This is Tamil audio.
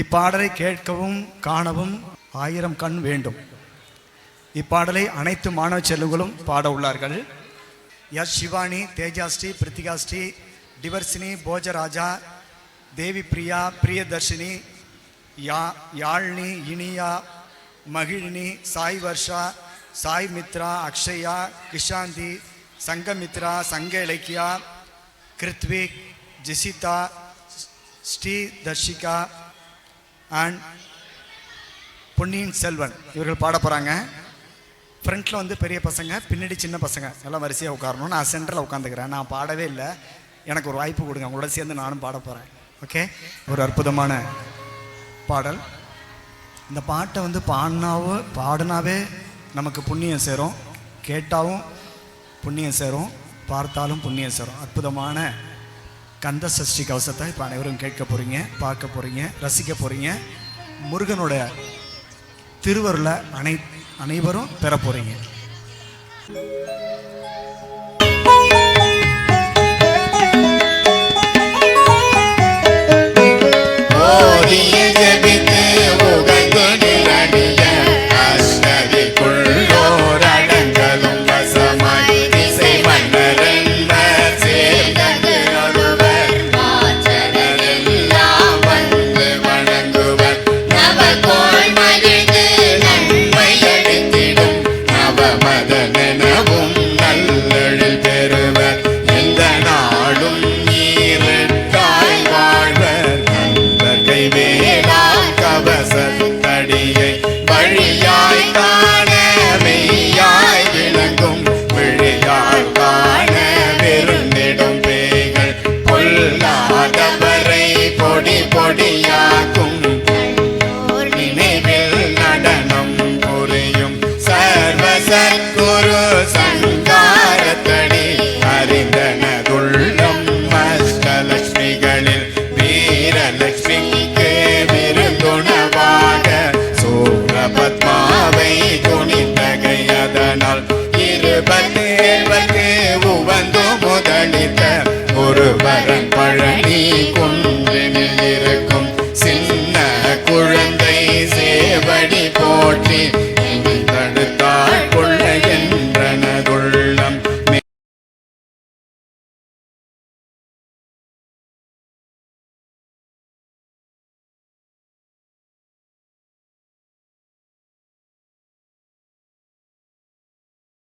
இப்பாடலை கேட்கவும் காணவும் ஆயிரம் கண் வேண்டும். இப்பாடலை அனைத்து மாணவ செல்வங்களும் பாட உள்ளார்கள். எஸ் சிவானி தேஜாஸ்ரீ பிரித்திகாஸ்ரீ டிவர்சினி போஜராஜா தேவி பிரியா பிரியதர்ஷினி யா யாழ்னி இனியா மகிழினி சாய் வர்ஷா சாய் மித்ரா அக்ஷயா கிஷாந்தி சங்கமித்ரா சங்க இலக்கியா கிருத்விக் ஜிசிதா ஸ்ரீ தர்ஷிகா அண்ட் பொன்னியின் செல்வன் இவர்கள் பாட போகிறாங்க ஃப்ரண்ட்டில் வந்து பெரிய பசங்க பின்னாடி சின்ன பசங்க. எல்லாம் வரிசையாக உட்காரணும். நான் சென்டரில் உட்காந்துக்கிறேன் நான் பாடவே இல்லை. எனக்கு ஒரு வாய்ப்பு கொடுங்க. உங்களோட சேர்ந்து நானும் பாட போகிறேன் ஓகே ஒரு அற்புதமான பாடல். இந்த பாட்டை வந்து பாடினாவோ பாடினாவே நமக்கு புண்ணியம் சேரும். கேட்டாவும் புண்ணியம் சேரும். பார்த்தாலும் புண்ணியம் சேரும். அற்புதமான கந்த சஷ்டி கவசத்தை இப்போ அனைவரும் கேட்க போகிறீங்க பார்க்க போகிறீங்க ரசிக்க போகிறீங்க முருகனோட திருவருளை அனை அனைவரும் பெற போகிறீங்க Oh, yeah. லட்சுமிக்கு விருந்துணவாக சூரபத்மாவை